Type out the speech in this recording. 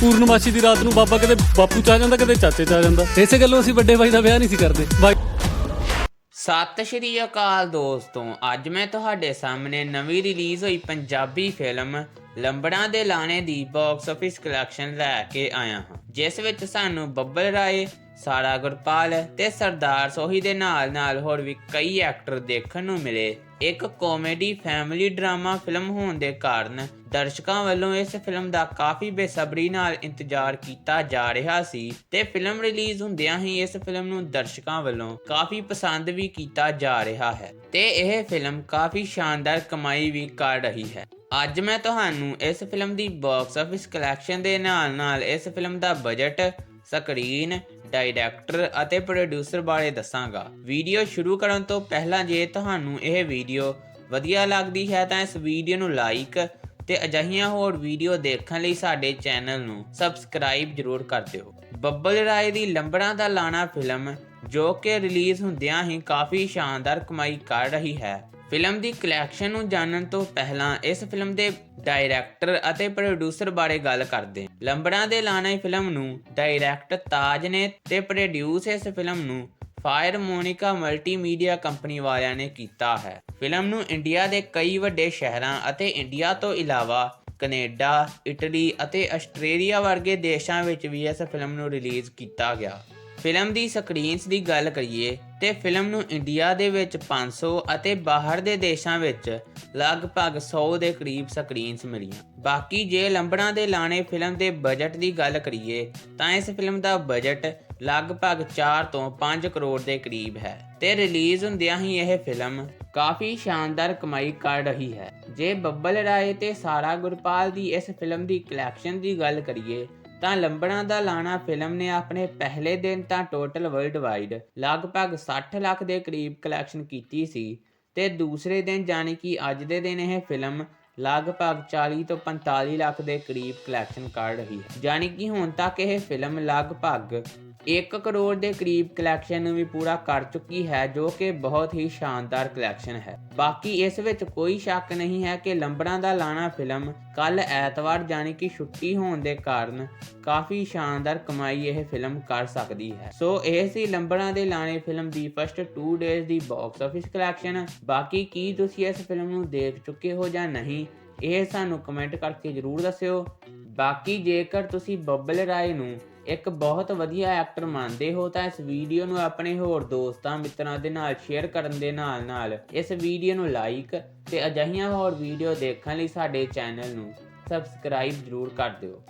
ਪੂਰਨਮਾਸ਼ੀ ਦੀ ਰਾਤ ਨੂੰ ਬਾਬਾ ਕਦੇ ਬਾਪੂ ਚ ਆ ਜਾਂਦਾ, ਕਦੇ ਚਾਚੇ ਚ ਆ ਜਾਂਦਾ। ਇਸੇ ਗੱਲੋਂ ਅਸੀਂ ਵੱਡੇ ਭਾਈ ਦਾ ਵਿਆਹ ਨਹੀਂ ਸੀ ਕਰਦੇ। ਬਾਈ ਸਤਿ ਸ਼੍ਰੀ ਅਕਾਲ ਦੋਸਤੋ, ਅੱਜ ਮੈਂ ਤੁਹਾਡੇ ਸਾਹਮਣੇ ਨਵੀਂ ਰਿਲੀਜ਼ ਹੋਈ ਪੰਜਾਬੀ ਫਿਲਮ ਲੰਬੜਾਂ ਦੇ ਲਾਣੇ ਦੀ ਬਾਕਸ ਆਫਿਸ ਕਲੈਕਸ਼ਨ ਲੈ ਕੇ ਆਇਆ ਹਾਂ। ਜਿਸ ਵਿੱਚ ਸਾਨੂੰ ਬੱਬਲ ਰਾਏ, ਸਾਰਾ ਗੁਰਪਾਲ ਤੇ ਸਰਦਾਰ ਸੋਹੀ ਦੇ ਨਾਲ ਨਾਲ ਹੋਰ ਵੀ ਕਈ ਐਕਟਰ ਦੇਖਣ ਨੂੰ ਮਿਲੇ। ਇੱਕ ਕਾਮੇਡੀ ਫੈਮਿਲੀ ਡਰਾਮਾ ਫਿਲਮ ਹੋਣ ਦੇ ਕਾਰਨ ਦਰਸ਼ਕਾਂ ਵੱਲੋਂ ਇਸ ਫਿਲਮ ਦਾ ਕਾਫੀ ਬੇਸਬਰੀ ਨਾਲ ਇੰਤਜ਼ਾਰ ਕੀਤਾ ਜਾ ਰਿਹਾ ਸੀ ਤੇ ਫਿਲਮ ਰਿਲੀਜ਼ ਹੁੰਦਿਆਂ ਹੀ ਇਸ ਫਿਲਮ ਨੂੰ ਦਰਸ਼ਕਾਂ ਵੱਲੋਂ ਕਾਫੀ ਪਸੰਦ ਵੀ ਕੀਤਾ ਜਾ ਰਿਹਾ ਹੈ ਤੇ ਇਹ ਫਿਲਮ ਕਾਫੀ ਸ਼ਾਨਦਾਰ ਕਮਾਈ ਵੀ ਕਰ ਰਹੀ ਹੈ। ਅੱਜ ਮੈਂ ਤੁਹਾਨੂੰ ਇਸ ਫਿਲਮ ਦੀ ਬਾਕਸ ਆਫਿਸ ਕਲੈਕਸ਼ਨ ਦੇ ਨਾਲ ਨਾਲ ਇਸ ਫਿਲਮ ਦਾ ਬਜਟ ਸਕਰੀਨ, ਡਾਇਰੈਕਟਰ ਅਤੇ ਪ੍ਰੋਡਿਊਸਰ ਬਾਰੇ ਦੱਸਾਂਗਾ। ਵੀਡੀਓ ਸ਼ੁਰੂ ਕਰਨ ਤੋਂ ਪਹਿਲਾਂ ਜੇ ਤੁਹਾਨੂੰ ਇਹ ਵੀਡੀਓ ਵਧੀਆ ਲੱਗਦੀ ਹੈ ਤਾਂ ਇਸ ਵੀਡੀਓ ਨੂੰ ਲਾਈਕ ਤੇ ਅਜਿਹੀਆਂ ਹੋਰ ਵੀਡੀਓ ਦੇਖਣ ਲਈ ਸਾਡੇ ਚੈਨਲ ਨੂੰ ਸਬਸਕ੍ਰਾਈਬ ਜ਼ਰੂਰ ਕਰ ਦਿਓ। ਬੱਬਲ ਰਾਏ ਦੀ ਲੰਬੜਾਂ ਦਾ ਲਾਣਾ ਫਿਲਮ ਜੋ ਕਿ ਰਿਲੀਜ਼ ਹੁੰਦਿਆਂ ਹੀ ਕਾਫੀ ਸ਼ਾਨਦਾਰ ਕਮਾਈ ਕਰ ਰਹੀ ਹੈ। ਫਿਲਮ ਦੀ ਕਲੈਕਸ਼ਨ ਨੂੰ ਜਾਣਨ ਤੋਂ ਪਹਿਲਾਂ ਇਸ ਫਿਲਮ ਦੇ ਡਾਇਰੈਕਟਰ ਅਤੇ ਪ੍ਰੋਡਿਊਸਰ ਬਾਰੇ ਗੱਲ ਕਰਦੇ ਹਾਂ। ਲੰਬੜਾਂ ਦੇ ਲਾਣਾ ਫਿਲਮ ਨੂੰ ਡਾਇਰੈਕਟ ਤਾਜ ਨੇ ਤੇ ਪ੍ਰੋਡਿਊਸ ਇਸ ਫਿਲਮ ਨੂੰ ਫਾਇਰ ਮੋਨਿਕਾ ਮਲਟੀਮੀਡੀਆ ਕੰਪਨੀ ਵਾਲਿਆਂ ਨੇ ਕੀਤਾ ਹੈ। ਫਿਲਮ ਨੂੰ ਇੰਡੀਆ ਦੇ ਕਈ ਵੱਡੇ ਸ਼ਹਿਰਾਂ ਅਤੇ ਇੰਡੀਆ ਤੋਂ ਇਲਾਵਾ ਕੈਨੇਡਾ, ਇਟਲੀ ਅਤੇ ਆਸਟ੍ਰੇਲੀਆ ਵਰਗੇ ਦੇਸ਼ਾਂ ਵਿੱਚ ਵੀ ਇਸ ਫਿਲਮ ਨੂੰ ਰਿਲੀਜ਼ ਕੀਤਾ ਗਿਆ। ਫਿਲਮ ਦੀ ਸਕਰੀਨਸ ਦੀ ਗੱਲ ਕਰੀਏ ਤੇ ਫਿਲਮ ਨੂੰ ਇੰਡੀਆ ਦੇ ਵਿੱਚ 500 ਅਤੇ ਬਾਹਰ ਦੇ ਦੇਸ਼ਾਂ ਵਿੱਚ ਲਗਭਗ 100 ਦੇ ਕਰੀਬ ਸਕਰੀਨਸ ਮਿਲੀਆਂ। ਬਾਕੀ ਜੇ ਲੰਬੜਾਂ ਦੇ ਲਾਣੇ ਫਿਲਮ ਦੇ ਬਜਟ ਦੀ ਗੱਲ ਕਰੀਏ, ਤਾਂ ਇਸ ਫਿਲਮ ਦਾ ਬਜਟ ਲਗਭਗ 4 ਤੋਂ 5 ਕਰੋੜ ਦੇ ਕਰੀਬ ਹੈ ਤੇ ਰਿਲੀਜ਼ ਹੁੰਦਿਆਂ ਹੀ ਇਹ ਫਿਲਮ ਕਾਫੀ ਸ਼ਾਨਦਾਰ ਕਮਾਈ ਕਰ ਰਹੀ ਹੈ। ਜੇ ਬੱਬਲ ਰਾਏ ਤੇ ਸਾਰਾ ਗੁਰਪਾਲ ਦੀ ਇਸ ਫਿਲਮ ਦੀ ਕਲੈਕਸ਼ਨ ਦੀ ਗੱਲ ਕਰੀਏ ਤਾਂ ਲੰਬੜਾਂ ਦਾ ਲਾਣਾ ਫਿਲਮ ਨੇ ਆਪਣੇ ਪਹਿਲੇ ਦਿਨ ਤਾਂ ਟੋਟਲ ਵਰਲਡ ਵਾਈਡ ਲਗਭਗ 60 ਲੱਖ ਦੇ ਕਰੀਬ ਕਲੈਕਸ਼ਨ ਕੀਤੀ ਸੀ ਤੇ ਦੂਸਰੇ ਦਿਨ ਜਾਣੀ ਕਿ ਅੱਜ ਦੇ ਦਿਨ ਇਹ ਫਿਲਮ ਲਗਭਗ 40 ਤੋਂ 45 ਲੱਖ ਦੇ ਕਰੀਬ ਕਲੈਕਸ਼ਨ ਕਰ ਰਹੀ ਹੈ। ਜਾਣੀ ਕਿ ਹੁਣ ਤੱਕ ਇਹ ਫਿਲਮ ਲਗਭਗ 1 ਕਰੋੜ ਦੇ ਕਰੀਬ ਕਲੈਕਸ਼ਨ ਨੂੰ ਵੀ ਪੂਰਾ ਕਰ ਚੁੱਕੀ ਹੈ, ਜੋ ਕਿ ਬਹੁਤ ਹੀ ਸ਼ਾਨਦਾਰ ਕਲੈਕਸ਼ਨ ਹੈ। ਬਾਕੀ ਇਸ ਵਿੱਚ ਕੋਈ ਸ਼ੱਕ ਨਹੀਂ ਹੈ ਕਿ ਲੰਬੜਾਂ ਦਾ ਲਾਣਾ ਫਿਲਮ ਕੱਲ ਐਤਵਾਰ ਜਾਣੀ ਕਿ ਛੁੱਟੀ ਹੋਣ ਦੇ ਕਾਰਨ ਕਾਫੀ ਸ਼ਾਨਦਾਰ ਕਮਾਈ ਇਹ ਫਿਲਮ ਕਰ ਸਕਦੀ ਹੈ। ਸੋ ਇਹ ਸੀ ਲੰਬੜਾਂ ਦੇ ਲਾਣੇ ਫਿਲਮ ਦੀ ਫਸਟ 2 ਡੇਜ਼ ਦੀ ਬਾਕਸ ਆਫਿਸ ਕਲੈਕਸ਼ਨ ਬਾਕੀ ਕੀ ਤੁਸੀਂ ਇਸ ਫਿਲਮ ਨੂੰ ਦੇਖ ਚੁੱਕੇ ਹੋ ਜਾਂ ਨਹੀਂ, ਇਹ ਸਾਨੂੰ ਕਮੈਂਟ ਕਰਕੇ ਜਰੂਰ ਦੱਸਿਓ। ਬਾਕੀ ਜੇਕਰ ਤੁਸੀਂ ਬੱਬਲ ਰਾਏ ਨੂੰ ਇੱਕ ਬਹੁਤ ਵਧੀਆ ਐਕਟਰ ਮੰਨਦੇ ਹੋ ਤਾਂ ਇਸ ਵੀਡੀਓ ਨੂੰ ਆਪਣੇ ਹੋਰ ਦੋਸਤਾਂ, ਮਿੱਤਰਾਂ ਦੇ ਨਾਲ ਸ਼ੇਅਰ ਕਰਨ ਦੇ ਨਾਲ ਨਾਲ ਇਸ ਵੀਡੀਓ ਨੂੰ ਲਾਈਕ ਤੇ ਅਜਿਹੀਆਂ ਹੋਰ ਵੀਡੀਓ ਦੇਖਣ ਲਈ ਸਾਡੇ ਚੈਨਲ ਨੂੰ ਸਬਸਕ੍ਰਾਈਬ ਜ਼ਰੂਰ ਕਰ ਦਿਓ।